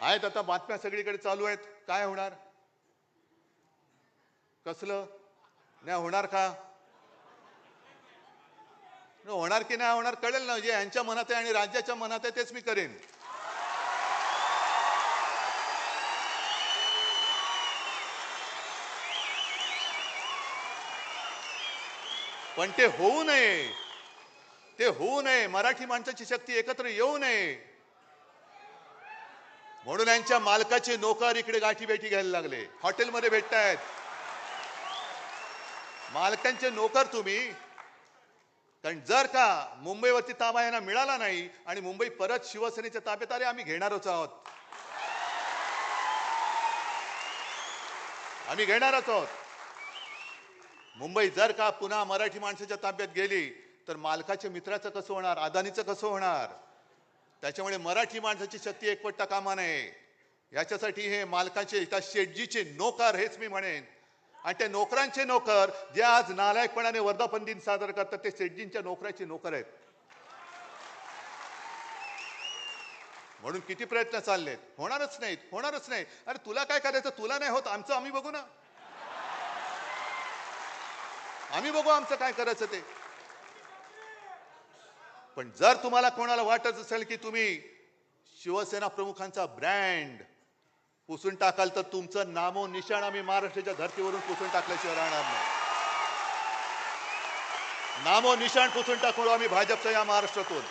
आहेत आता बातम्या सगळीकडे चालू आहेत. काय होणार? कसलं? नाही होणार का? होणार की नाही होणार कळेल ना. जे यांच्या मनात आहे आणि राज्याच्या मनात आहे तेच मी करेन. पण ते होऊ नये. ते होऊ नये. मराठी माणसाची शक्ती एकत्र येऊ नये. म्हणून यांच्या मालकाचे नोकर इकडे गाठी भेटी घ्यायला लागले. हॉटेलमध्ये भेटतायत. मालकांचे नोकर तुम्ही. कारण जर का मुंबईवरती ताबा यांना मिळाला नाही आणि मुंबई परत शिवसेनेच्या ताब्यात आले आम्ही घेणारच आहोत. आम्ही घेणारच आहोत. मुंबई जर का पुन्हा मराठी माणसाच्या ताब्यात गेली तर मालकाच्या मित्राचं कसं होणार? अदानीचं कसं होणार? त्याच्यामुळे मराठी माणसाची शक्ती एकवटता कामा नये याच्यासाठी हे मालकाचे त्या शेटजीचे नोकर हेच मी म्हणेन. आणि त्या नोकरांचे नोकर जे आज नालायकपणाने वर्धापन दिन साजरा करतात ते शेटजींच्या नोकराचे नोकर आहेत. म्हणून किती प्रयत्न चाललेत? होणारच नाहीत होणारच नाही अरे तुला काय करायचं? तुला नाही होत आमचं आम्ही बघू ना. आम्ही बघू आमचं काय करायचं ते. पण जर तुम्हाला कोणाला वाटत असेल की तुम्ही शिवसेना प्रमुखांचा ब्रँड पुसून टाकाल तर तुमचं नामो निशाण आम्ही महाराष्ट्राच्या धर्तीवरून पुसून टाकल्याशिवाय राहणार नाही. नामो निशाण पुसून टाकू आम्ही भाजपच्या या महाराष्ट्रातून